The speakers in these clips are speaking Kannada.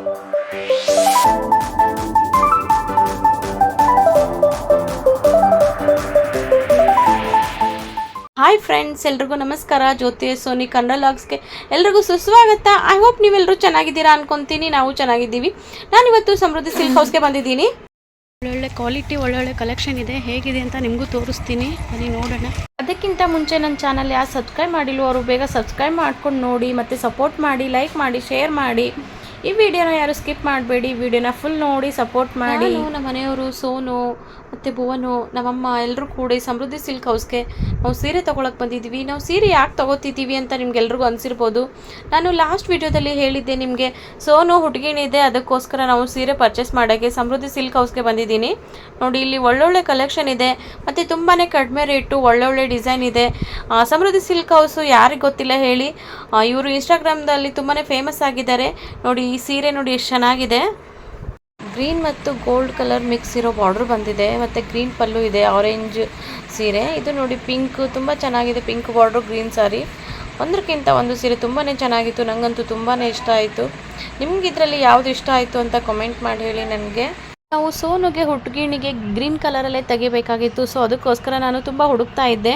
ಹಾಯ್ ಫ್ರೆಂಡ್ಸ್ ಎಲ್ರಿಗೂ ನಮಸ್ಕಾರ. ಜ್ಯೋತಿ ಸೋನಿ ಕನ್ನಡ ಲಾಗ್ಸ್ಗೆ ಎಲ್ರಿಗೂ ಸುಸ್ವಾಗತ. ಐ ಹೋಪ್ ನೀವೆಲ್ಲರೂ ಚೆನ್ನಾಗಿದ್ದೀರಾ ಅನ್ಕೊಂತೀನಿ. ನಾವು ಚೆನ್ನಾಗಿದ್ದೀವಿ. ನಾನಿವತ್ತು ಸಮೃದ್ಧಿ ಸಿಲ್ಕ್ ಹೌಸ್ಗೆ ಬಂದಿದ್ದೀನಿ. ಒಳ್ಳೊಳ್ಳೆ ಕ್ವಾಲಿಟಿ ಒಳ್ಳೊಳ್ಳೆ ಕಲೆಕ್ಷನ್ ಇದೆ. ಹೇಗಿದೆ ಅಂತ ನಿಮಗೂ ತೋರಿಸ್ತೀನಿ. ಬನ್ನಿ ನೋಡೋಣ. ಅದಕ್ಕಿಂತ ಮುಂಚೆ ನನ್ನ ಚಾನಲ್ ಯಾರು ಸಬ್ಸ್ಕ್ರೈಬ್ ಮಾಡಿಲ್ಲ ಅವರು ಬೇಗ ಸಬ್ಸ್ಕ್ರೈಬ್ ಮಾಡ್ಕೊಂಡು ನೋಡಿ ಮತ್ತು ಸಪೋರ್ಟ್ ಮಾಡಿ ಲೈಕ್ ಮಾಡಿ ಶೇರ್ ಮಾಡಿ. ಈ ವಿಡಿಯೋನ ಯಾರು ಸ್ಕಿಪ್ ಮಾಡಬೇಡಿ ವಿಡಿಯೋನ ಫುಲ್ ನೋಡಿ ಸಪೋರ್ಟ್ ಮಾಡಿ. ನಮ್ಮ ಮನೆಯವರು, ಸೋನು ಮತ್ತು ಭುವನು, ನಮ್ಮಮ್ಮ ಎಲ್ಲರೂ ಕೂಡಿ ಸಮೃದ್ಧಿ ಸಿಲ್ಕ್ ಹೌಸ್ಗೆ ನಾವು ಸೀರೆ ತೊಗೊಳಕ್ಕೆ ಬಂದಿದ್ದೀವಿ. ನಾವು ಸೀರೆ ಯಾಕೆ ತೊಗೋತಿದ್ದೀವಿ ಅಂತ ನಿಮ್ಗೆಲ್ರಿಗೂ ಅನಿಸಿರ್ಬೋದು. ನಾನು ಲಾಸ್ಟ್ ವಿಡಿಯೋದಲ್ಲಿ ಹೇಳಿದ್ದೆ ನಿಮಗೆ, ಸೋನು ಹುಡುಗಿನಿದೆ ಅದಕ್ಕೋಸ್ಕರ ನಾವು ಸೀರೆ ಪರ್ಚೇಸ್ ಮಾಡೋಕ್ಕೆ ಸಮೃದ್ಧಿ ಸಿಲ್ಕ್ ಹೌಸ್ಗೆ ಬಂದಿದ್ದೀನಿ. ನೋಡಿ, ಇಲ್ಲಿ ಒಳ್ಳೊಳ್ಳೆ ಕಲೆಕ್ಷನ್ ಇದೆ, ಮತ್ತು ತುಂಬಾ ಕಡಿಮೆ ರೇಟು, ಒಳ್ಳೊಳ್ಳೆ ಡಿಸೈನ್ ಇದೆ. ಸಮೃದ್ಧಿ ಸಿಲ್ಕ್ ಹೌಸು ಯಾರಿಗೆ ಗೊತ್ತಿಲ್ಲ ಹೇಳಿ ಇವರು ಇನ್ಸ್ಟಾಗ್ರಾಮ್ದಲ್ಲಿ ತುಂಬಾ ಫೇಮಸ್ ಆಗಿದ್ದಾರೆ. ನೋಡಿ ಈ ಸೀರೆ ನೋಡಿ ಎಷ್ಟು ಚೆನ್ನಾಗಿದೆ. ಗ್ರೀನ್ ಮತ್ತು ಗೋಲ್ಡ್ ಕಲರ್ ಮಿಕ್ಸ್ ಇರೋ ಬಾರ್ಡರ್ ಬಂದಿದೆ. ಮತ್ತು ಗ್ರೀನ್ ಪಲ್ಲು ಇದೆ, ಆರೆಂಜ್ ಸೀರೆ. ಇದು ನೋಡಿ ಪಿಂಕ್, ತುಂಬ ಚೆನ್ನಾಗಿದೆ ಪಿಂಕ್ ಬಾರ್ಡ್ರು ಗ್ರೀನ್ ಸಾರಿ. ಒಂದಕ್ಕಿಂತ ಒಂದು ಸೀರೆ ತುಂಬಾ ಚೆನ್ನಾಗಿತ್ತು ನನಗಂತೂ ತುಂಬಾ ಇಷ್ಟ ಆಯಿತು. ನಿಮ್ಗೆ ಇದರಲ್ಲಿ ಯಾವುದು ಇಷ್ಟ ಆಯಿತು ಅಂತ ಕಮೆಂಟ್ ಮಾಡಿ ಹೇಳಿ ನನಗೆ. ನಾವು ಸೋನುಗೆ ಹುಡುಗಿಣಿಗೆ ಗ್ರೀನ್ ಕಲರಲ್ಲೇ ತೆಗಿಬೇಕಾಗಿತ್ತು, ಸೊ ಅದಕ್ಕೋಸ್ಕರ ನಾನು ತುಂಬ ಹುಡುಕ್ತಾ ಇದ್ದೆ.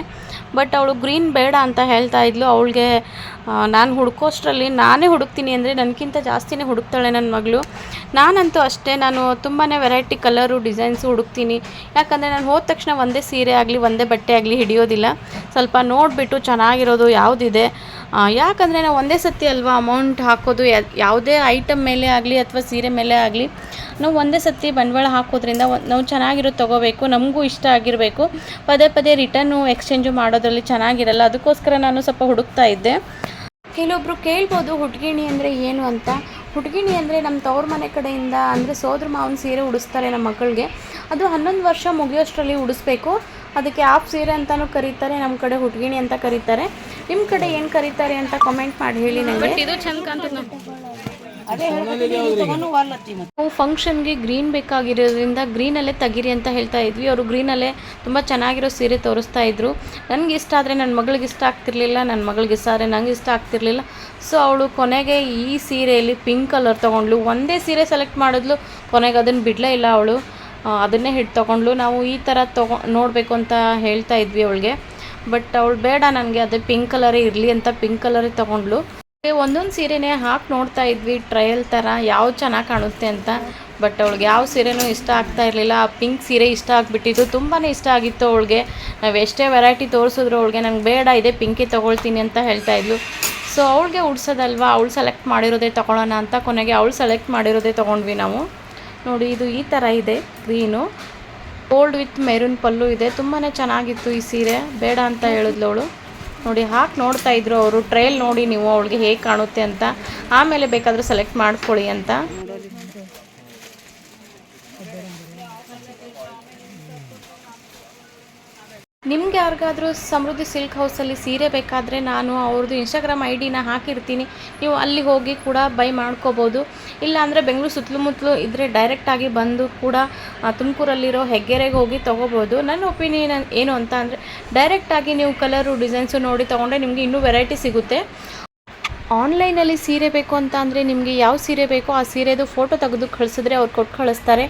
ಬಟ್ ಅವಳು ಗ್ರೀನ್ ಬೇಡ ಅಂತ ಹೇಳ್ತಾ ಇದ್ಲು. ಅವಳಿಗೆ ನಾನು ಹುಡುಕೋಷ್ಟರಲ್ಲಿ ನಾನೇ ಹುಡುಕ್ತೀನಿ ಅಂದರೆ ನನಗಿಂತ ಜಾಸ್ತಿನೇ ಹುಡುಕ್ತಾಳೆ ನನ್ನ ಮಗಳು. ನಾನಂತೂ ಅಷ್ಟೇ, ನಾನು ತುಂಬಾ ವೆರೈಟಿ ಕಲರು ಡಿಸೈನ್ಸು ಹುಡುಕ್ತೀನಿ. ಯಾಕಂದರೆ ನಾನು ಹೋದ ತಕ್ಷಣ ಒಂದೇ ಸೀರೆ ಆಗಲಿ, ಒಂದೇ ಬಟ್ಟೆ ಆಗಲಿ ಹಿಡಿಯೋದಿಲ್ಲ. ಸ್ವಲ್ಪ ನೋಡಿಬಿಟ್ಟು ಚೆನ್ನಾಗಿರೋದು ಯಾವುದಿದೆ. ಯಾಕಂದರೆ ನಾವು ಒಂದೇ ಸತಿ ಅಲ್ವಾ ಅಮೌಂಟ್ ಹಾಕೋದು ಯಾವುದೇ ಐಟಮ್ ಮೇಲೆ ಆಗಲಿ ಅಥವಾ ಸೀರೆ ಮೇಲೆ ಆಗಲಿ, ನಾವು ಒಂದೇ ಸತಿ ಬಂಡವಾಳ ಹಾಕೋದ್ರಿಂದ ನಾವು ಚೆನ್ನಾಗಿರೋದು ತೊಗೋಬೇಕು, ನಮಗೂ ಇಷ್ಟ ಆಗಿರಬೇಕು. ಪದೇ ಪದೇ ರಿಟರ್ನು ಎಕ್ಸ್ಚೇಂಜು ಮಾಡೋದ್ರಲ್ಲಿ ಚೆನ್ನಾಗಿರಲ್ಲ, ಅದಕ್ಕೋಸ್ಕರ ನಾನು ಸ್ವಲ್ಪ ಹುಡುಕ್ತಾ ಇದ್ದೆ. ಕೆಲವೊಬ್ರು ಕೇಳ್ಬೋದು, ಹುಡ್ಗಿಣಿ ಅಂದರೆ ಏನು ಅಂತ. ಹುಡ್ಗಿಣಿ ಅಂದರೆ ನಮ್ಮ ತವ್ರ ಮನೆ ಕಡೆಯಿಂದ ಅಂದರೆ ಸೋದ್ರ ಮಾವನ ಸೀರೆ ಉಡಿಸ್ತಾರೆ ನಮ್ಮ ಮಕ್ಕಳಿಗೆ. ಅದು ಹನ್ನೊಂದು ವರ್ಷ ಮುಗಿಯೋಷ್ಟರಲ್ಲಿ ಉಡಿಸ್ಬೇಕು. ಅದಕ್ಕೆ ಆಫ್ ಸೀರೆ ಅಂತಲೂ ಕರೀತಾರೆ ನಮ್ಮ ಕಡೆ ಹುಡ್ಗಿಣಿ ಅಂತ ಕರೀತಾರೆ. ನಿಮ್ಮ ಕಡೆ ಏನು ಕರೀತಾರೆ ಅಂತ ಕಮೆಂಟ್ ಮಾಡಿ ಹೇಳಿ ನನಗೆ ನಾವು ಫಂಕ್ಷನ್ಗೆ ಗ್ರೀನ್ ಬೇಕಾಗಿರೋದ್ರಿಂದ ಗ್ರೀನಲ್ಲೇ ತೆಗೀರಿ ಅಂತ ಹೇಳ್ತಾ ಇದ್ವಿ. ಅವರು ಗ್ರೀನಲ್ಲೇ ತುಂಬ ಚೆನ್ನಾಗಿರೋ ಸೀರೆ ತೋರಿಸ್ತಾ ಇದ್ರು. ನನಗೆ ಇಷ್ಟ ಆದರೆ ನನ್ನ ಮಗಳಿಗೆ ಇಷ್ಟ ಆಗ್ತಿರ್ಲಿಲ್ಲ ನನ್ನ ಮಗಳಿಗೆ ಇಷ್ಟ ಆದರೆ ನಂಗೆ ಇಷ್ಟ ಆಗ್ತಿರ್ಲಿಲ್ಲ. ಸೊ ಅವಳು ಕೊನೆಗೆ ಈ ಸೀರೆಯಲ್ಲಿ ಪಿಂಕ್ ಕಲರ್ ತಗೊಂಡ್ಲು ಒಂದೇ ಸೀರೆ ಸೆಲೆಕ್ಟ್ ಮಾಡಿದ್ಲು ಕೊನೆಗೆ ಅದನ್ನ ಬಿಡಲೇ ಇಲ್ಲ ಅವಳು. ಅದನ್ನೇ ಹಿಟ್ಟು ತೊಗೊಂಡ್ಲು ನಾವು ಈ ಥರ ತೊಗೊ ನೋಡಬೇಕು ಅಂತ ಹೇಳ್ತಾ ಇದ್ವಿ ಅವಳಿಗೆ. ಬಟ್ ಅವಳು ಬೇಡ ನನಗೆ ಅದೇ ಪಿಂಕ್ ಕಲರೇ ಇರಲಿ ಅಂತ ಪಿಂಕ್ ಕಲರೇ ತೊಗೊಂಡ್ಲು ಒಂದೊಂದು ಸೀರೆನೇ ಹಾಕಿ ನೋಡ್ತಾ ಇದ್ವಿ ಟ್ರಯಲ್ ಥರ ಯಾವ ಚೆನ್ನಾಗಿ ಕಾಣುತ್ತೆ ಅಂತ. ಬಟ್ ಅವಳಿಗೆ ಯಾವ ಸೀರೆನೂ ಇಷ್ಟ ಆಗ್ತಾ ಇರಲಿಲ್ಲ. ಆ ಪಿಂಕ್ ಸೀರೆ ಇಷ್ಟ ಆಗಿಬಿಟ್ಟಿದ್ದು ತುಂಬಾ ಇಷ್ಟ ಆಗಿತ್ತು ಅವಳಿಗೆ. ನಾವು ಎಷ್ಟೇ ವೆರೈಟಿ ತೋರಿಸಿದ್ರು ಅವಳಿಗೆ ನಂಗೆ ಬೇಡ, ಇದೆ ಪಿಂಕಿ ತೊಗೊಳ್ತೀನಿ ಅಂತ ಹೇಳ್ತಾ ಇದ್ಲು. ಸೊ ಅವಳಿಗೆ ಉಡ್ಸೋದಲ್ವಾ? ಅವಳು ಸೆಲೆಕ್ಟ್ ಮಾಡಿರೋದೇ ತೊಗೊಳ್ಳೋಣ ಅಂತ ಕೊನೆಗೆ ಅವಳು ಸೆಲೆಕ್ಟ್ ಮಾಡಿರೋದೇ ತೊಗೊಂಡ್ವಿ ನಾವು. ನೋಡಿ, ಇದು ಈ ಥರ ಇದೆ green gold with maroon pallu ಇದೆ. ತುಂಬಾ ಚೆನ್ನಾಗಿತ್ತು ಈ ಸೀರೆ. ಬೇಡ ಅಂತ ಹೇಳಿದ್ಲು ಅವಳು. ನೋಡಿ, ಹಾಕಿ ನೋಡ್ತಾ ಇದ್ರು ಅವರು. ಟ್ರೈಲ್ ನೋಡಿ ನೀವು ಅವಳಿಗೆ ಹೇಗೆ ಕಾಣುತ್ತೆ ಅಂತ. ಆಮೇಲೆ ಬೇಕಾದರೂ ಸೆಲೆಕ್ಟ್ ಮಾಡ್ಕೊಳ್ಳಿ ಅಂತ ನಿಮ್ಗೆ ಯಾರಿಗಾದ್ರೂ ಸಮೃದ್ಧಿ ಸಿಲ್ಕ್ ಹೌಸಲ್ಲಿ ಸೀರೆ ಬೇಕಾದರೆ ನಾನು ಅವ್ರದ್ದು ಇನ್ಸ್ಟಾಗ್ರಾಮ್ ಐ ಡಿನ ಹಾಕಿರ್ತೀನಿ. ನೀವು ಅಲ್ಲಿ ಹೋಗಿ ಕೂಡ ಬೈ ಮಾಡ್ಕೋಬೋದು. ಇಲ್ಲಾಂದರೆ ಬೆಂಗಳೂರು ಸುತ್ತಮುತ್ತಲು ಇದ್ದರೆ ಡೈರೆಕ್ಟಾಗಿ ಬಂದು ಕೂಡ ತುಮಕೂರಲ್ಲಿರೋ ಹೆಗ್ಗೆರೆಗೆ ಹೋಗಿ ತೊಗೋಬೋದು. ನನ್ನ ಒಪಿನಿಯನ್ ಏನು ಅಂತ ಅಂದರೆ ಡೈರೆಕ್ಟಾಗಿ ನೀವು ಕಲರು ಡಿಸೈನ್ಸು ನೋಡಿ ತೊಗೊಂಡ್ರೆ ನಿಮಗೆ ಇನ್ನೂ ವೆರೈಟಿ ಸಿಗುತ್ತೆ. ಆನ್ಲೈನಲ್ಲಿ ಸೀರೆ ಬೇಕು ಅಂತ ಅಂದರೆ ನಿಮಗೆ ಯಾವ ಸೀರೆ ಬೇಕೋ ಆ ಸೀರೆದು ಫೋಟೋ ತೆಗೆದು ಕಳಿಸಿದ್ರೆ ಅವ್ರು ಕೊಟ್ಟು ಕಳಿಸ್ತಾರೆ.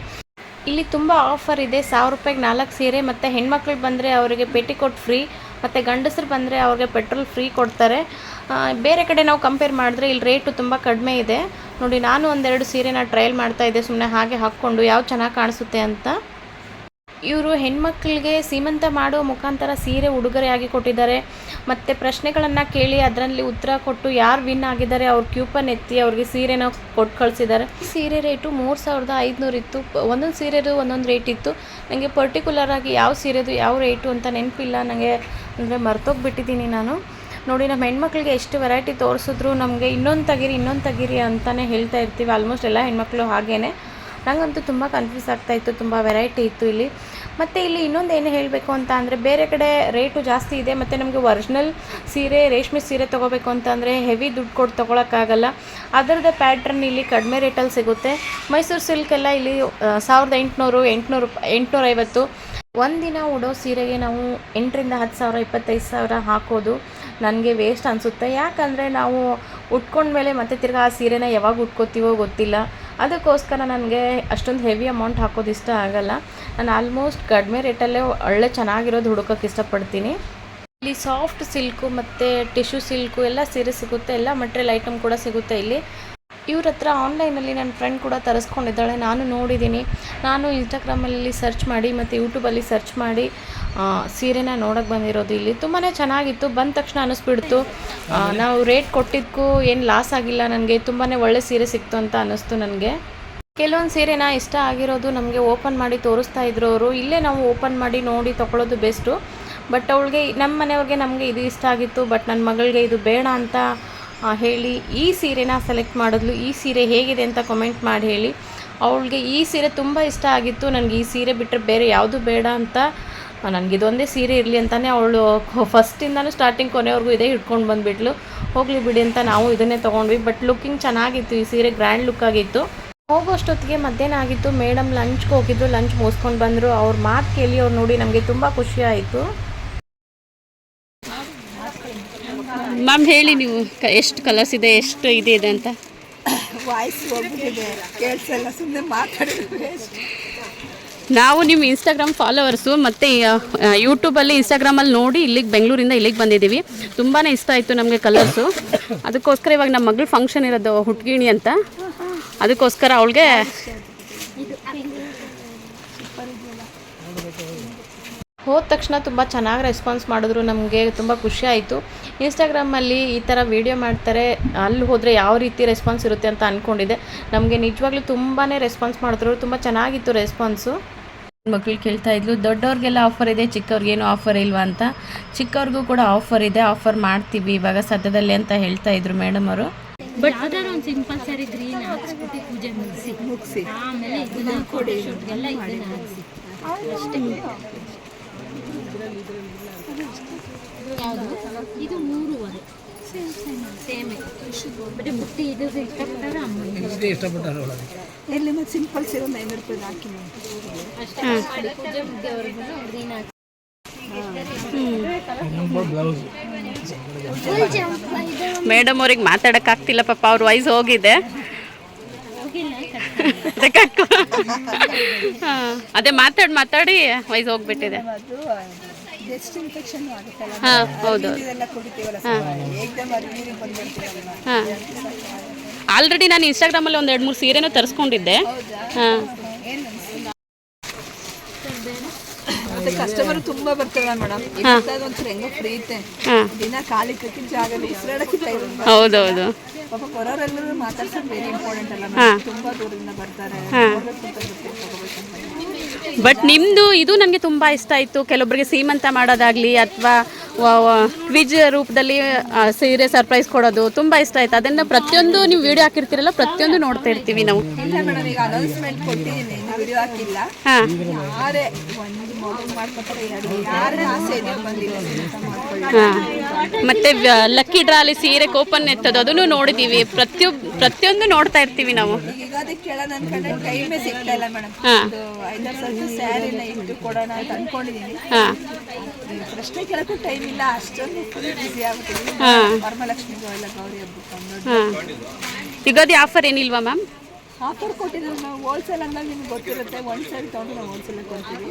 ಇಲ್ಲಿ ತುಂಬ ಆಫರ್ ಇದೆ. ಸಾವಿರ ರೂಪಾಯಿಗೆ ನಾಲ್ಕು ಸೀರೆ ಮತ್ತು ಹೆಣ್ಮಕ್ಳಿಗೆ ಬಂದರೆ ಅವರಿಗೆ ಪೆಟಿಕೋಟ್ ಫ್ರೀ ಮತ್ತು ಗಂಡಸರು ಬಂದರೆ ಅವ್ರಿಗೆ ಪೆಟ್ರೋಲ್ ಫ್ರೀ ಕೊಡ್ತಾರೆ. ಬೇರೆ ಕಡೆ ನಾವು ಕಂಪೇರ್ ಮಾಡಿದ್ರೆ ಇಲ್ಲಿ ರೇಟು ತುಂಬ ಕಡಿಮೆ ಇದೆ. ನೋಡಿ, ನಾನು ಒಂದೆರಡು ಸೀರೆನ ಟ್ರಯಲ್ ಮಾಡ್ತಾ ಇದ್ದೆ. ಸುಮ್ಮನೆ ಹಾಗೆ ಹಾಕ್ಕೊಂಡು ಯಾವ್ದು ಚೆನ್ನಾಗಿ ಕಾಣಿಸುತ್ತೆ ಅಂತ. ಇವರು ಹೆಣ್ಮಕ್ಳಿಗೆ ಸೀಮಂತ ಮಾಡುವ ಮುಖಾಂತರ ಸೀರೆ ಉಡುಗೊರೆಯಾಗಿ ಕೊಟ್ಟಿದ್ದಾರೆ. ಮತ್ತು ಪ್ರಶ್ನೆಗಳನ್ನು ಕೇಳಿ ಅದರಲ್ಲಿ ಉತ್ತರ ಕೊಟ್ಟು ಯಾರು ವಿನ್ ಆಗಿದ್ದಾರೆ, ಅವ್ರ ಕ್ಯೂಪನ್ ಎತ್ತಿ ಅವ್ರಿಗೆ ಸೀರೆನ ಕೊಟ್ಟು ಕಳಿಸಿದ್ದಾರೆ. ಸೀರೆ ರೇಟು ಮೂರು ಸಾವಿರದ ಐದುನೂರು ಇತ್ತು. ಒಂದೊಂದು ಸೀರೆದು ಒಂದೊಂದು ರೇಟ್ ಇತ್ತು. ನನಗೆ ಪರ್ಟಿಕ್ಯುಲರ್ ಆಗಿ ಯಾವ ಸೀರೆದು ಯಾವ ರೇಟು ಅಂತ ನೆನಪಿಲ್ಲ. ನನಗೆ ಅಂದರೆ ಮರ್ತೋಗ್ಬಿಟ್ಟಿದ್ದೀನಿ ನಾನು. ನೋಡಿ ನಮ್ಮ ಹೆಣ್ಮಕ್ಳಿಗೆ ಎಷ್ಟು ವೆರೈಟಿ ತೋರಿಸಿದ್ರು ನಮಗೆ ಇನ್ನೊಂದು ತಗಿರಿ ಇನ್ನೊಂದು ತಗಿರಿ ಅಂತಲೇ ಹೇಳ್ತಾ ಇರ್ತೀವಿ. ಆಲ್ಮೋಸ್ಟ್ ಎಲ್ಲ ಹೆಣ್ಮಕ್ಳು ಹಾಗೇನೆ. ನನಗಂತೂ ತುಂಬ ಕನ್ಫ್ಯೂಸ್ ಆಗ್ತಾ ಇತ್ತು, ತುಂಬ ವೆರೈಟಿ ಇತ್ತು ಇಲ್ಲಿ. ಮತ್ತು ಇಲ್ಲಿ ಇನ್ನೊಂದು ಏನು ಹೇಳಬೇಕು ಅಂತ ಅಂದರೆ ಬೇರೆ ಕಡೆ ರೇಟು ಜಾಸ್ತಿ ಇದೆ, ಮತ್ತು ನಮಗೆ ಒರಿಜಿನಲ್ ಸೀರೆ, ರೇಷ್ಮೆ ಸೀರೆ ತೊಗೋಬೇಕು ಅಂತ ಅಂದರೆ ಹೆವಿ ದುಡ್ಡು ಕೊಟ್ಟು ತೊಗೊಳಕ್ಕಾಗಲ್ಲ. ಅದರದ್ದು ಪ್ಯಾಟ್ರನ್ ಇಲ್ಲಿ ಕಡಿಮೆ ರೇಟಲ್ಲಿ ಸಿಗುತ್ತೆ. ಮೈಸೂರು ಸಿಲ್ಕ್ ಎಲ್ಲ ಇಲ್ಲಿ ಸಾವಿರದ ಎಂಟುನೂರು ಎಂಟುನೂರು, ಎಂಟುನೂರೈವತ್ತು. ಒಂದಿನ ಉಡೋ ಸೀರೆಗೆ ನಾವು ಎಂಟರಿಂದ ಹತ್ತು ಸಾವಿರ, ಇಪ್ಪತ್ತೈದು ಸಾವಿರ ಹಾಕೋದು ನನಗೆ ವೇಸ್ಟ್ ಅನಿಸುತ್ತೆ. ಯಾಕಂದರೆ ನಾವು ಉಟ್ಕೊಂಡ್ಮೇಲೆ ಮತ್ತೆ ತಿರ್ಗಿ ಆ ಸೀರೆನ ಯಾವಾಗ ಉಟ್ಕೋತೀವೋ ಗೊತ್ತಿಲ್ಲ. ಅದಕ್ಕೋಸ್ಕರ ನನಗೆ ಅಷ್ಟೊಂದು ಹೆವಿ ಅಮೌಂಟ್ ಹಾಕೋದು ಇಷ್ಟ ಆಗಲ್ಲ. ನಾನು ಆಲ್ಮೋಸ್ಟ್ ಕಡಿಮೆ ರೇಟಲ್ಲೇ ಒಳ್ಳೆ ಚೆನ್ನಾಗಿರೋದು ಹುಡುಕೋಕ್ಕೆ ಇಷ್ಟಪಡ್ತೀನಿ. ಇಲ್ಲಿ ಸಾಫ್ಟ್ ಸಿಲ್ಕು ಮತ್ತು ಟಿಶ್ಯೂ ಸಿಲ್ಕು ಎಲ್ಲ ಸೀರೆ ಸಿಗುತ್ತೆ, ಎಲ್ಲ ಮಟೀರಿಯಲ್ ಐಟಮ್ ಕೂಡ ಸಿಗುತ್ತೆ ಇಲ್ಲಿ. ಇವ್ರ ಹತ್ರ ಆನ್ಲೈನಲ್ಲಿ ನನ್ನ ಫ್ರೆಂಡ್ ಕೂಡ ತರಿಸ್ಕೊಂಡಿದ್ದಾಳೆ, ನಾನು ನೋಡಿದ್ದೀನಿ. ನಾನು ಇನ್ಸ್ಟಾಗ್ರಾಮಲ್ಲಿ ಸರ್ಚ್ ಮಾಡಿ ಮತ್ತು ಯೂಟ್ಯೂಬಲ್ಲಿ ಸರ್ಚ್ ಮಾಡಿ. ಸೀರೆನ ನೋಡೋಕ್ಕೆ ಬಂದಿರೋದು ಇಲ್ಲಿ. ತುಂಬಾ ಚೆನ್ನಾಗಿತ್ತು. ಬಂದ ತಕ್ಷಣ ಅನ್ನಿಸ್ಬಿಡ್ತು ನಾವು ರೇಟ್ ಕೊಟ್ಟಿದ್ದಕ್ಕೂ ಏನು ಲಾಸ್ ಆಗಿಲ್ಲ ನನಗೆ. ತುಂಬಾ ಒಳ್ಳೆ ಸೀರೆ ಸಿಕ್ತು ಅಂತ ಅನ್ನಿಸ್ತು ನನಗೆ. ಕೆಲವೊಂದು ಸೀರೆನ ಇಷ್ಟ ಆಗಿರೋದು ನಮಗೆ ಓಪನ್ ಮಾಡಿ ತೋರಿಸ್ತಾ ಇದ್ರು ಅವರು. ಇಲ್ಲೇ ನಾವು ಓಪನ್ ಮಾಡಿ ನೋಡಿ ತೊಗೊಳೋದು ಬೆಸ್ಟು. ಬಟ್ ಅವಳಿಗೆ ನಮ್ಮ ಮನೆಯವ್ರಿಗೆ ನಮಗೆ ಇದು ಇಷ್ಟ ಆಗಿತ್ತು. ಬಟ್ ನನ್ನ ಮಗಳಿಗೆ ಇದು ಬೇಡ ಅಂತ ಹೇಳಿ ಈ ಸೀರೆನ ಸೆಲೆಕ್ಟ್ ಮಾಡಿದ್ಲು. ಈ ಸೀರೆ ಹೇಗಿದೆ ಅಂತ ಕಮೆಂಟ್ ಮಾಡಿ ಹೇಳಿ. ಅವಳಿಗೆ ಈ ಸೀರೆ ತುಂಬ ಇಷ್ಟ ಆಗಿತ್ತು. ನನಗೆ ಈ ಸೀರೆ ಬಿಟ್ಟರೆ ಬೇರೆ ಯಾವುದು ಬೇಡ ಅಂತ ನನಗೆ ಇದೊಂದೇ ಸೀರೆ ಇರಲಿ ಅಂತಲೇ ಅವಳು ಫಸ್ಟಿಂದನೂ ಸ್ಟಾರ್ಟಿಂಗ್ ಕೊನೆವರೆಗೂ ಇದೇ ಇಟ್ಕೊಂಡು ಬಂದುಬಿಟ್ಲು. ಹೋಗಲಿ ಬಿಡಿ ಅಂತ ನಾವು ಇದನ್ನೇ ತೊಗೊಂಡ್ವಿ. ಬಟ್ ಲುಕ್ಕಿಂಗ್ ಚೆನ್ನಾಗಿತ್ತು ಈ ಸೀರೆ ಗ್ರ್ಯಾಂಡ್ ಲುಕ್ ಆಗಿತ್ತು. ಹೋಗೋಷ್ಟೊತ್ತಿಗೆ ಮಧ್ಯಾಹ್ನ ಆಗಿತ್ತು. ಮೇಡಮ್ ಲಂಚ್ಗೆ ಹೋಗಿದ್ದು ಲಂಚ್ ಮುಗಿಸ್ಕೊಂಡು ಬಂದರು. ಅವ್ರ ಮಾತು ಕೇಳಿ ಅವ್ರು ನೋಡಿ ನಮಗೆ ತುಂಬ ಖುಷಿ ಆಯಿತು. ಮ್ಯಾಮ್ ಹೇಳಿ ನೀವು ಎಷ್ಟು ಕಲರ್ಸ್ ಇದೆ ಎಷ್ಟು ಇದೆ ಇದೆ ಅಂತ. ವಾಯ್ಸ್ ಹೋಗ್ಬಿಟ್ಟಿದೆ. ಕೇಳಿಸಲ್ಲ ಸುಮ್ಮನೆ ಮಾತಾಡಿದ್ರೆ ನಾವು ನಿಮ್ಮ ಇನ್ಸ್ಟಾಗ್ರಾಮ್ ಫಾಲೋವರ್ಸು ಮತ್ತು ಯೂಟ್ಯೂಬಲ್ಲಿ ಇನ್ಸ್ಟಾಗ್ರಾಮಲ್ಲಿ ನೋಡಿ ಇಲ್ಲಿಗೆ ಬೆಂಗಳೂರಿಂದ ಇಲ್ಲಿಗೆ ಬಂದಿದ್ದೀವಿ. ತುಂಬಾ ಇಷ್ಟ ಆಯಿತು ನಮಗೆ ಕಲರ್ಸು ಅದಕ್ಕೋಸ್ಕರ ಇವಾಗ ನಮ್ಮ ಮಗಳು ಫಂಕ್ಷನ್ ಇರೋದು ಹುಟ್ಗಿಣಿ ಅಂತ. ಅದಕ್ಕೋಸ್ಕರ ಅವಳಿಗೆ ಹೋದ ತಕ್ಷಣ ತುಂಬ ಚೆನ್ನಾಗಿ ರೆಸ್ಪಾನ್ಸ್ ಮಾಡಿದ್ರು ನಮಗೆ ತುಂಬ ಖುಷಿ ಆಯಿತು. ಇನ್ಸ್ಟಾಗ್ರಾಮಲ್ಲಿ ಈ ಥರ ವೀಡಿಯೋ ಮಾಡ್ತಾರೆ ಅಲ್ಲಿ ಹೋದರೆ ಯಾವ ರೀತಿ ರೆಸ್ಪಾನ್ಸ್ ಇರುತ್ತೆ ಅಂತ ಅಂದ್ಕೊಂಡಿದ್ದೆ ನಮಗೆ ನಿಜವಾಗ್ಲೂ ತುಂಬಾ ರೆಸ್ಪಾನ್ಸ್ ಮಾಡಿದ್ರು ತುಂಬ ಚೆನ್ನಾಗಿತ್ತು ರೆಸ್ಪಾನ್ಸು ಮಕ್ಕಳು ಕೇಳ್ತಾ ಇದ್ಲು ದೊಡ್ಡವ್ರಿಗೆಲ್ಲ ಆಫರ್ ಇದೆ ಚಿಕ್ಕವ್ರಿಗೇನು ಆಫರ್ ಇಲ್ವಾ ಅಂತ? ಚಿಕ್ಕವ್ರಿಗೂ ಕೂಡ ಆಫರ್ ಇದೆ ಆಫರ್ ಮಾಡ್ತೀವಿ ಇವಾಗ ಸದ್ಯದಲ್ಲಿ ಅಂತ ಹೇಳ್ತಾ ಇದ್ರು ಮೇಡಮ್ ಅವರು. ಬಟ್ ಯಾವ್ದಾದ್ರು ಒಂದು ಸಿಂಪಲ್ ಸ್ಯಾರಿ ಗ್ರೀನ್ ಹಾಕ್ಸ್ಬಿಟ್ಟು ಪೂಜೆ ಮುಗಿಸಿ. ಮುಗಿಸಿ. ಆಮೇಲೆ ಇದನ್ನ ಫೋಟೋ ಶೂಟ್ಗೆಲ್ಲ ಇದನ್ನ ಹಾಕ್ಸಿ. ಅಷ್ಟೇ. ಇದು ಮೂರುವರೆ. ಸೇಮೆ. ಬರೀ ಬುಟ್ಟಿ ಇದು ಇಷ್ಟಪಟ್ಟವ್ರೆ ಅಮ್ಮ. ಎಲ್ಲಿ ಮತ್ತೆ ಸಿಂಪಲ್ ಸೀರೆ ಒಂದು ಐನೂರು ರೂಪಾಯಿ ಹಾಕಿ. ಮೇಡಮ್ ಅವ್ರಿಗೆ ಮಾತಾಡೋಕ್ಕಾಗ್ತಿಲ್ಲ ಪಾಪ ಅವ್ರ ವಯಸ್ಸು ಹೋಗಿದೆ. ಅದೇ ಮಾತಾಡಿ ಮಾತಾಡಿ ವಯಸ್ಸು ಹೋಗ್ಬಿಟ್ಟಿದೆ. ಅದು ಇನ್ಫೆಕ್ಷನ್ ಆಗುತ್ತಲ್ಲ. ಹಾಂ ಹೌದು. ಇದೆಲ್ಲ ಕುಡಿತೀವಲ್ಲ ಏಕ್ದಮ್ ಅದು ನೀರಿಗೆ ಬಂದ್ಬಿಡ್ತೀವಲ್ಲ ಹಾಂ. ಆಲ್ರೆಡಿ ನಾನು ಇನ್ಸ್ಟಾಗ್ರಾಮಲ್ಲಿ ಒಂದು ಎರಡು ಮೂರು ಸೀರೆನೂ ತರಿಸ್ಕೊಂಡಿದ್ದೆ. ಹಾಂ. ಏನು ಅನ್ಸಿಲ್ಲ ಮತ್ತೆ ಕಸ್ಟಮರ್ ತುಂಬಾ ಬರ್ತಾರೆ ಮೇಡಮ್ ಹೆಂಗೋ ಫ್ರೀ ಐತೆ ಹಾಂ. ದಿನ ಖಾಲಿ ಜಾಗ ಹೌದೌದು. ಪಾಪ ಬರೋರೆಲ್ಲರೂ ಮಾತಾಡ್ಸೋದು ವೆರಿ ಇಂಪಾರ್ಟೆಂಟ್ ಅಲ್ಲ. ಮೇಡಮ್ ತುಂಬಾ ದೂರದಿಂದ ಬರ್ತಾರೆ. ಬಟ್ ನಿಮ್ಮದು ಇದು ನನಗೆ ತುಂಬ ಇಷ್ಟ ಆಯಿತು. ಕೆಲವೊಬ್ಬರಿಗೆ ಸೀಮಂತ ಮಾಡೋದಾಗಲಿ ಅಥವಾ ಕ್ವಿಜ್ ರೂಪದಲ್ಲಿ ಸೀರೆ ಸರ್ಪ್ರೈಸ್ ಕೊಡೋದು ತುಂಬ ಇಷ್ಟ ಆಯ್ತು. ಅದನ್ನ ಪ್ರತಿಯೊಂದು ನೀವು ವಿಡಿಯೋ ಹಾಕಿರ್ತೀರಲ್ಲ ಪ್ರತಿಯೊಂದು ನೋಡ್ತಾ ಇರ್ತೀವಿ ನಾವು. ಹಾಂ. ಮತ್ತು ಲಕ್ಕಿ ಡ್ರಾಲಿ ಸೀರೆ ಕೋಪನ್ ಎತ್ತೋದು ಅದನ್ನು ನೋಡಿದೀವಿ. ಪ್ರತಿಯೊಬ್ ಪ್ರತಿಯೊಂದು ನೋಡ್ತಾ ಇರ್ತೀವಿ ನಾವು. ಯುಗಾದಿ ಆಫರ್ ಏನಿಲ್ವಾ ಮ್ಯಾಮ್? ಆಫರ್ ಕೊಟ್ಟಿದ್ರು. ನಾವು ಹೋಲ್ಸೇಲ್ ಅಂದಾಗ ನಿಮ್ಗೆ ಗೊತ್ತಿರುತ್ತೆ ಒನ್ ಸೈಡ್ ತೊಗೊಂಡು ನಾವು ಹೋಲ್ಸೇಲ್ ಕೊಡ್ತೀವಿ.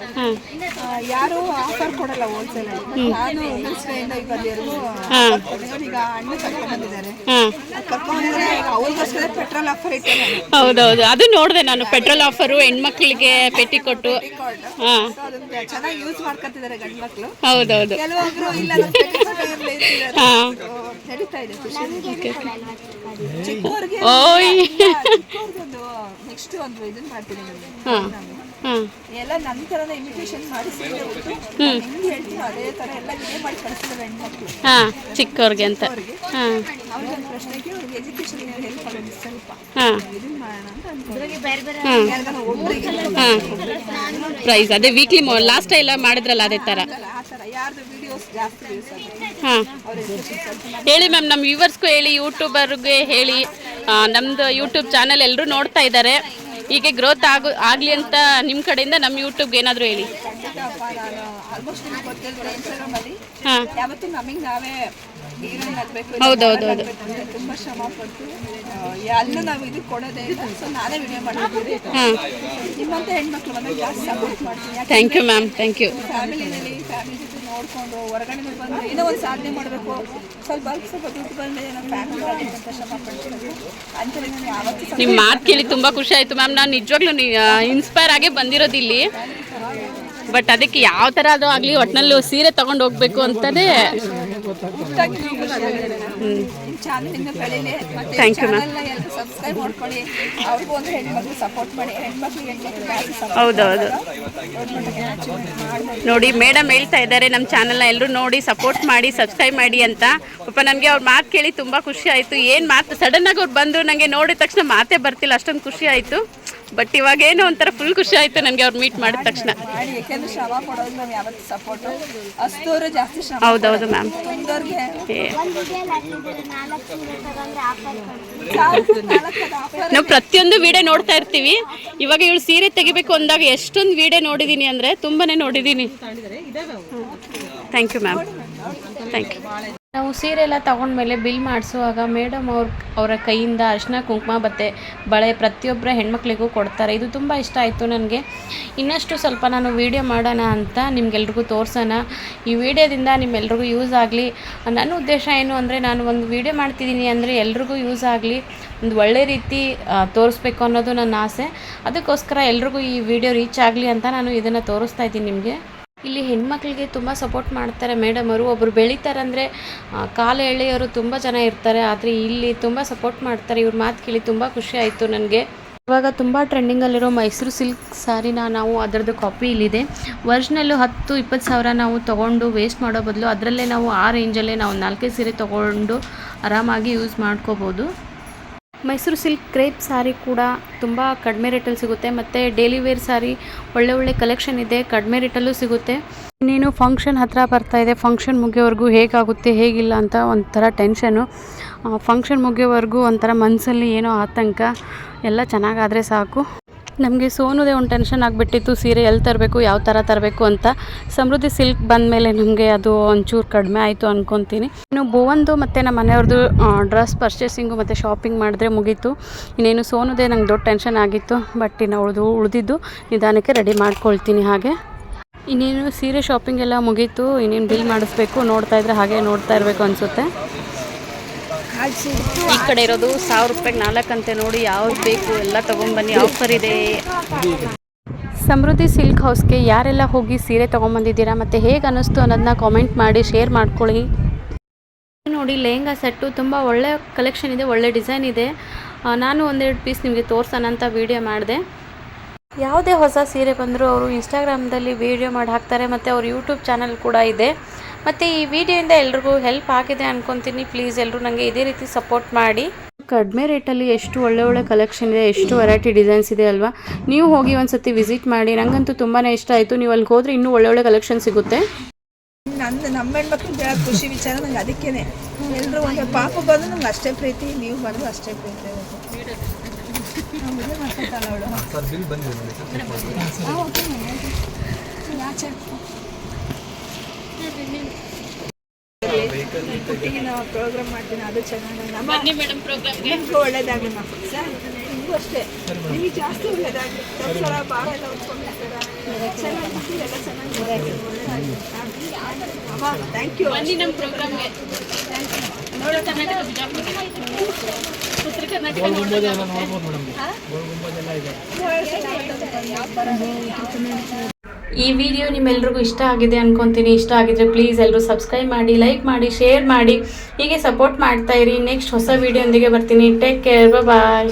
ಯಾರು ಆಫರ್ ಕೊಡಲ್ಲ ಹೋಲ್ಸೇಲ್ ನಾನು ವುಮೆನ್ಸ್ ಡೇಯಿಂದ ಹಾಂ ಈಗ ಅಣ್ಣ ಕರ್ಕೊಂಡ್ ಬಂದಿದ್ದಾರೆ. ಹಾಂ ಕರ್ಕೊಂಡ್ರೆ ಅವ್ರಿಗೋಸ್ಕರ ಪೆಟ್ರೋಲ್ ಆಫರ್ ಇಟ್ಟೆ ನಾನು ಹೌದೌದು. ಅದು ನೋಡಿದೆ ನಾನು ಪೆಟ್ರೋಲ್ ಆಫರು ಹೆಣ್ಮಕ್ಳಿಗೆ ಪೆಟ್ಟಿ ಕೊಟ್ಟು. ಚೆನ್ನಾಗಿ ಯೂಸ್ ಮಾಡ್ಕೊತಿದ್ದಾರೆ ಗಂಡು ಮಕ್ಕಳು ಹೌದೌದು. ಕೆಲವೊಬ್ರು ಇಲ್ಲ ನಡೀತಾ ಇದೆ. ಖುಷಿ ಚಿಕ್ಕವ್ರಿಗೆ ಓಯ್. ಚಿಕ್ಕವ್ರಿಗೊಂದು ನೆಕ್ಸ್ಟ್ ಒಂದು ಇದನ್ನ ಮಾಡ್ತೀನಿ ನಾನು. ಎಲ್ಲ ನನ್ನ ಥರನೇ ಇಮಿಟೇಷನ್ ಮಾಡಿ ಹೆಂಗೆ ಹೇಳ್ತೀವಿ ಅದೇ ಥರ ಎಲ್ಲ ಇದೇ ಮಾಡಿ ಕಳಿಸಿದ್ದಾರೆ ಹೆಣ್ಮಕ್ಳು. ಹಾಂ ಚಿಕ್ಕವ್ರಿಗೆ ಅಂತ. ಹಾಂ. ಅವ್ರಿಗೊಂದು ಪ್ರಶ್ನೆಗೆ ಅವ್ರಿಗೆ ಎಜುಕೇಶನ್ ಹೆಲ್ಪ್ ಆಗೋದು ಸ್ವಲ್ಪ. ಹಾಂ. ಇದನ್ನ ಮಾಡೋಣ ಅಂತ ಹಾಂ ಪ್ರೈಸ್ ಅದೇ ವೀಕ್ಲಿ ಲಾಸ್ಟ್ ಎಲ್ಲ ಮಾಡಿದ್ರಲ್ಲ ಅದೇ ಥರ. ಆ ಥರ. ಯಾರ್ದು ವಿಡಿಯೋಸ್ ಜಾಸ್ತಿ ವ್ಯೂಸ್ ಹಾಂ ಹೇಳಿ ಮ್ಯಾಮ್ ನಮ್ಮ ವ್ಯೂವರ್ಸ್ಗೂ ಹೇಳಿ ಯೂಟ್ಯೂಬರ್ಗೆ ಹೇಳಿ ನಮ್ಮದು ನಮ್ದು ಯೂಟ್ಯೂಬ್ ಚಾನಲ್ ಎಲ್ಲರೂ ನೋಡ್ತಾ ಇದ್ದಾರೆ. ಹೀಗೆ ಗ್ರೋತ್ ಆಗು ಆಗಲಿ ಅಂತ ನಿಮ್ಮ ಕಡೆಯಿಂದ ನಮ್ಮ ಯೂಟ್ಯೂಬ್ಗೆ ಏನಾದರೂ ಹೇಳಿ. ಖಂಡಿತಪ್ಪ ನಾನು ಆಲ್ಮೋಸ್ಟ್ ನಿಮ್ಗೆ ಗೊತ್ತಿದ್ರೆ ಇನ್ಸ್ಟಾಗ್ರಾಮ್ ಅಲ್ಲಿ ಹಾಂ. ಯಾವತ್ತೂ ನಮಗೆ ನಾವೇ ಹೀರೋಯಿನ್ ಆಗ್ಬೇಕು ಹೌದು, ಹೌದು, ಹೌದು. ತುಂಬಾ ಶ್ರಮ ಪಟ್ಟು ಆ, ನಾವು ಇದು ಕೊಡೋದೇ ಇಲ್ಲ ಸೊ ನಾನೇ ವಿಡಿಯೋ ನಿಮ್ಮಂತ ಹೆಣ್ಮಕ್ಳು ಬಂದಾಗ ಜಾಸ್ತಿ ಸಪೋರ್ಟ್ ಮಾಡ್ತೀನಿ. Thank you ma'am thank you ಫ್ಯಾಮಿಲಿನಲ್ಲಿ family ಜೊತೆ ನೋಡ್ಕೊಂಡು ಹೊರಗಡೆ ಬಂದು ಏನೋ ಒಂದು ಸಾಧನೆ ಮಾಡಬೇಕು. ಸ್ವಲ್ಪ ಬಲ್ಕ್ ಸ್ವಲ್ಪ ದುಡ್ಡು ಬಂದರೆ ನಮ್ಮ ಫ್ಯಾಮಿಲಿ ಅಂತ ಶ್ರಮ ಪಡ್ತೀನಿ ಅಂತೇಳಿ ನಾನು ಯಾವತ್ತೂ ನಿಮ್ಮ ಮಾತು ಕೇಳಿ ತುಂಬ ಖುಷಿ ಆಯಿತು ಮ್ಯಾಮ್. ನಾನು ನಿಜವಾಗ್ಲೂ ಇನ್ಸ್ಪೈರ್ ಆಗೇ ಬಂದಿರೋದು ಇಲ್ಲಿ. ಬಟ್ ಅದಕ್ಕೆ ಯಾವ ಥರ ಅದು ಆಗಲಿ ಒಟ್ಟಿನಲ್ಲಿ ಸೀರೆ ತೊಗೊಂಡು ಹೋಗ್ಬೇಕು ಅಂತಲೇ ನಿಮ್ಮ ಯು ಮ್ಯಾಮ್ ಸಬ್ಸ್ಕ್ರೈಬ್ ಮಾಡ್ಕೊಳ್ಳಿ ಅವ್ರಿಗೂ ಒಂದು ಹೆಣ್ಮಕ್ಳು ಸಪೋರ್ಟ್ ಮಾಡಿ ಹೆಣ್ಮಕ್ಳು ಹೌದೌದು. ನೋಡಿ ಮೇಡಮ್ ಹೇಳ್ತಾ ಇದ್ದಾರೆ ನಮ್ಮ ಚಾನಲ್ನ ಎಲ್ಲರೂ ನೋಡಿ ಸಪೋರ್ಟ್ ಮಾಡಿ ಸಬ್ಸ್ಕ್ರೈಬ್ ಮಾಡಿ ಅಂತ. ಪಾಪ ನನಗೆ ಅವ್ರ ಮಾತು ಕೇಳಿ ತುಂಬ ಖುಷಿ ಆಯಿತು. ಏನು ಮಾತು ಸಡನ್ನಾಗಿ ಅವ್ರು ಬಂದು ನನಗೆ ನೋಡಿದ ತಕ್ಷಣ ಮಾತೇ ಬರ್ತಿಲ್ಲ ಅಷ್ಟೊಂದು ಖುಷಿ ಆಯಿತು. ಬಟ್ ಇವಾಗ ಏನೋ ಒಂಥರ ಫುಲ್ ಖುಷಿ ಆಯಿತು ನನಗೆ ಅವ್ರು ಮೀಟ್ ಮಾಡಿದ ತಕ್ಷಣ. ಹೌದೌದು ಮ್ಯಾಮ್ ನಾವು ಪ್ರತಿಯೊಂದು ವಿಡಿಯೋ ನೋಡ್ತಾ ಇರ್ತೀವಿ. ಇವಾಗ ಇವಳು ಸೀರೆ ತೆಗಿಬೇಕು ಅಂದಾಗ ಎಷ್ಟೊಂದು ವಿಡಿಯೋ ನೋಡಿದ್ದೀನಿ ಅಂದರೆ ತುಂಬಾನೇ ನೋಡಿದ್ದೀನಿ thank you ma'am thank you ನಾವು ಸೀರೆ ಎಲ್ಲ ತಗೊಂಡ್ಮೇಲೆ ಬಿಲ್ ಮಾಡಿಸುವಾಗ ಮೇಡಮ್ ಅವ್ರ, ಅವರ ಕೈಯಿಂದ ಅರಿಶಿನ, ಕುಂಕುಮ ಮತ್ತು ಬಳೆ ಪ್ರತಿಯೊಬ್ಬರ ಹೆಣ್ಮಕ್ಳಿಗೂ ಕೊಡ್ತಾರೆ. ಇದು ತುಂಬ ಇಷ್ಟ ಆಯಿತು ನನಗೆ. ಇನ್ನಷ್ಟು ಸ್ವಲ್ಪ ನಾನು ವೀಡಿಯೋ ಮಾಡೋಣ ಅಂತ ನಿಮ್ಗೆಲ್ರಿಗೂ ತೋರಿಸೋಣ. ಈ ವಿಡಿಯೋದಿಂದ ನಿಮ್ಮೆಲ್ರಿಗೂ ಯೂಸ್ ಆಗಲಿ. ನನ್ನ ಉದ್ದೇಶ ಏನು ಅಂದರೆ ನಾನು ಒಂದು ವೀಡಿಯೋ ಮಾಡ್ತಿದ್ದೀನಿ ಅಂದರೆ ಎಲ್ರಿಗೂ ಯೂಸ್ ಆಗಲಿ. ಒಂದು ಒಳ್ಳೆ ರೀತಿ ತೋರಿಸ್ಬೇಕು ಅನ್ನೋದು ನನ್ನ ಆಸೆ. ಅದಕ್ಕೋಸ್ಕರ ಎಲ್ರಿಗೂ ಈ ವಿಡಿಯೋ ರೀಚ್ ಆಗಲಿ ಅಂತ ನಾನು ಇದನ್ನು ತೋರಿಸ್ತಾ ಇದ್ದೀನಿ ನಿಮಗೆ. ಇಲ್ಲಿ ಹೆಣ್ಮಕ್ಳಿಗೆ ತುಂಬ ಸಪೋರ್ಟ್ ಮಾಡ್ತಾರೆ ಮೇಡಮ್ ಅವರು. ಒಬ್ಬರು ಬೆಳೀತಾರಂದರೆ ಕಾಲು ಎಳೆಯೋರು ತುಂಬ ಜನ ಇರ್ತಾರೆ. ಆದರೆ ಇಲ್ಲಿ ತುಂಬ ಸಪೋರ್ಟ್ ಮಾಡ್ತಾರೆ. ಇವ್ರ ಮಾತು ಕೇಳಿ ತುಂಬ ಖುಷಿ ಆಯಿತು ನನಗೆ. ಇವಾಗ ತುಂಬ ಟ್ರೆಂಡಿಂಗಲ್ಲಿರೋ ಮೈಸೂರು ಸಿಲ್ಕ್ ಸಾರಿನ ನಾವು ಅದರದ್ದು ಕಾಪಿ ಇಲ್ಲಿದೆ. ವರ್ಷನಲ್ಲೂ ಹತ್ತು, ಇಪ್ಪತ್ತು ಸಾವಿರ ನಾವು ತೊಗೊಂಡು ವೇಸ್ಟ್ ಮಾಡೋ ಬದಲು ಅದರಲ್ಲೇ ನಾವು ಆ ರೇಂಜಲ್ಲೇ ನಾವು ನಾಲ್ಕೈದು ಸೀರೆ ತೊಗೊಂಡು ಆರಾಮಾಗಿ ಯೂಸ್ ಮಾಡ್ಕೋಬೋದು. ಮೈಸೂರು ಸಿಲ್ಕ್ ಕ್ರೇಪ್ ಸ್ಯಾರಿ ಕೂಡ ತುಂಬ ಕಡಿಮೆ ರೇಟಲ್ಲಿ ಸಿಗುತ್ತೆ, ಮತ್ತು ಡೇಲಿ ವೇರ್ ಸ್ಯಾರಿ ಒಳ್ಳೆ ಒಳ್ಳೆ ಕಲೆಕ್ಷನ್ ಇದೆ, ಕಡಿಮೆ ರೇಟಲ್ಲೂ ಸಿಗುತ್ತೆ. ಇನ್ನೇನು ಫಂಕ್ಷನ್ ಹತ್ತಿರ ಬರ್ತಾ ಇದೆ ಫಂಕ್ಷನ್ ಮುಗಿಯೋವರೆಗೂ ಹೇಗಾಗುತ್ತೆ, ಹೇಗಿಲ್ಲ ಅಂತ ಒಂಥರ ಟೆನ್ಷನು ಫಂಕ್ಷನ್ ಮುಗಿಯೋವರೆಗೂ ಒಂಥರ ಮನಸ್ಸಲ್ಲಿ ಏನೋ ಆತಂಕ, ಎಲ್ಲ ಚೆನ್ನಾಗಾದರೆ ಸಾಕು. ನಮಗೆ ಸೋನುದೇ ಒಂದು ಟೆನ್ಷನ್ ಆಗಿಬಿಟ್ಟಿತ್ತು, ಸೀರೆ ಎಲ್ಲಿ ತರಬೇಕು, ಯಾವ ಥರ ತರಬೇಕು ಅಂತ. ಸಮೃದ್ಧಿ ಸಿಲ್ಕ್ ಬಂದಮೇಲೆ ನಮಗೆ ಅದು ಒಂಚೂರು ಕಡಿಮೆ ಆಯಿತು ಅಂದ್ಕೊತೀನಿ ಇನ್ನು ಬೋವಂದು ಮತ್ತು ನಮ್ಮ ಮನೆಯವ್ರದ್ದು ಡ್ರೆಸ್ ಪರ್ಚೇಸಿಂಗು ಮತ್ತು ಶಾಪಿಂಗ್ ಮಾಡಿದ್ರೆ ಮುಗೀತು. ಇನ್ನೇನು ಸೋನುದೇ ನಂಗೆ ದೊಡ್ಡ ಟೆನ್ಷನ್ ಆಗಿತ್ತು ಬಟ್ ಇನ್ನು ಉಳಿದು, ಉಳಿದಿದ್ದು ನಿಧಾನಕ್ಕೆ ರೆಡಿ ಮಾಡ್ಕೊಳ್ತೀನಿ ಹಾಗೆ. ಇನ್ನೇನು ಸೀರೆ ಶಾಪಿಂಗ್ ಎಲ್ಲ ಮುಗೀತು, ಇನ್ನೇನು ಬಿಲ್ ಮಾಡಿಸ್ಬೇಕು ನೋಡ್ತಾ ಇದ್ರೆ ಹಾಗೆ ನೋಡ್ತಾ ಇರಬೇಕು ಅನಿಸುತ್ತೆ. ಈ ಕಡೆ ಇರೋದು ಸಾವಿರ ರೂಪಾಯಿಗೆ ನಾಲ್ಕಂತೆ ನೋಡಿ, ಯಾವ್ದು ಬೇಕು ಎಲ್ಲ ತೊಗೊಂಬನ್ನಿ ಆಫರ್ ಇದೆ. ಸಮೃದ್ಧಿ ಸಿಲ್ಕ್ ಹೌಸ್ಗೆ ಯಾರೆಲ್ಲ ಹೋಗಿ ಸೀರೆ ತೊಗೊಂಬಂದಿದ್ದೀರಾ ಮತ್ತು ಹೇಗೆ ಅನ್ನಿಸ್ತು ಅನ್ನೋದನ್ನ ಕಾಮೆಂಟ್ ಮಾಡಿ ಶೇರ್ ಮಾಡ್ಕೊಳ್ಳಿ. ನೋಡಿ, ಲೆಹಂಗಾ ಸೆಟ್ಟು ತುಂಬ ಒಳ್ಳೆ ಕಲೆಕ್ಷನ್ ಇದೆ, ಒಳ್ಳೆ ಡಿಸೈನ್ ಇದೆ. ನಾನು ಒಂದೆರಡು ಪೀಸ್ ನಿಮಗೆ ತೋರ್ಸೋಣ ಅಂತ ವೀಡಿಯೋ ಮಾಡಿದೆ. ಯಾವುದೇ ಹೊಸ ಸೀರೆ ಬಂದರೂ ಅವರು ಇನ್ಸ್ಟಾಗ್ರಾಮ್ದಲ್ಲಿ ವೀಡಿಯೋ ಮಾಡಿ ಹಾಕ್ತಾರೆ, ಮತ್ತು ಅವ್ರ ಯೂಟ್ಯೂಬ್ ಚಾನಲ್ ಕೂಡ ಇದೆ. ಮತ್ತು ಈ ವಿಡಿಯೋಯಿಂದ ಎಲ್ರಿಗೂ ಹೆಲ್ಪ್ ಆಗಿದೆ ಅಂದ್ಕೊತೀನಿ ಪ್ಲೀಸ್ ಎಲ್ಲರೂ ನನಗೆ ಇದೇ ರೀತಿ ಸಪೋರ್ಟ್ ಮಾಡಿ. ಕಡಿಮೆ ರೇಟಲ್ಲಿ ಎಷ್ಟು ಒಳ್ಳೆ ಒಳ್ಳೆ ಕಲೆಕ್ಷನ್ ಇದೆ ಎಷ್ಟು ವೆರೈಟಿ ಡಿಸೈನ್ಸ್ ಇದೆ ಅಲ್ವಾ? ನೀವು ಹೋಗಿ ಒಂದ್ಸತಿ ವಿಸಿಟ್ ಮಾಡಿ. ನನಗಂತೂ ತುಂಬಾ ಇಷ್ಟ ಆಯಿತು. ನೀವು ಅಲ್ಲಿಗೆ ಹೋದರೆ ಇನ್ನೂ ಒಳ್ಳೆ ಒಳ್ಳೆ ಕಲೆಕ್ಷನ್ ಸಿಗುತ್ತೆ. ನನ್ನ ನಮ್ಮ ಹೆಣ್ಮಕ್ಳು ಬೇಡ ಖುಷಿ ವಿಚಾರ ನಂಗೆ ಅದಕ್ಕೇ ಎಲ್ಲರೂ ಒಂದು ಪಾಪ ಬಂದು ನಂಗೆ ಅಷ್ಟೇ ಪ್ರೀತಿ ನೀವು ಬಂದು ಅಷ್ಟೇ ಪ್ರೀತಿ. ಅವ್ಳು ನಾವು ಪ್ರೋಗ್ರಾಮ್ ಮಾಡ್ತೀನಿ ಅದು ಚೆನ್ನಾಗಿ ಬನ್ನಿ ನಿಮಗೂ ಒಳ್ಳೇದಾಗಲಿ ಮ್ಯಾಮ್ ಸರ್ ನಿಮಗೂ ಅಷ್ಟೇ. ನಿಮಗೆ ಜಾಸ್ತಿ ಒಳ್ಳೇದಾಗಲಿ. ಸರ ಭಾಳ ಎಲ್ಲ ಉಟ್ಕೊಂಡಿರ್ತೀರ ಚೆನ್ನಾಗಿ ಎಲ್ಲ ಚೆನ್ನಾಗಿ ಅಮ್ಮ ಥ್ಯಾಂಕ್ ಯು ನಮ್ಮ ಪ್ರೋಗ್ರಾಮ್ಗೆ. ಉತ್ತರ ಕರ್ನಾಟಕ ಈ ವಿಡಿಯೋ ನಿಮ್ಮೆಲ್ರಿಗೂ ಇಷ್ಟ ಆಗಿದೆ ಅನ್ಕೊಂತೀನಿ. ಇಷ್ಟ ಆಗಿದ್ರೆ ಪ್ಲೀಸ್ ಎಲ್ಲರೂ ಸಬ್ಸ್ಕ್ರೈಬ್ ಮಾಡಿ ಲೈಕ್ ಮಾಡಿ ಶೇರ್ ಮಾಡಿ. ಹೀಗೆ ಸಪೋರ್ಟ್ ಮಾಡ್ತಾ ಇರಿ. ನೆಕ್ಸ್ಟ್ ಹೊಸ ವಿಡಿಯೋ ಬರ್ತೀನಿ. Take care bye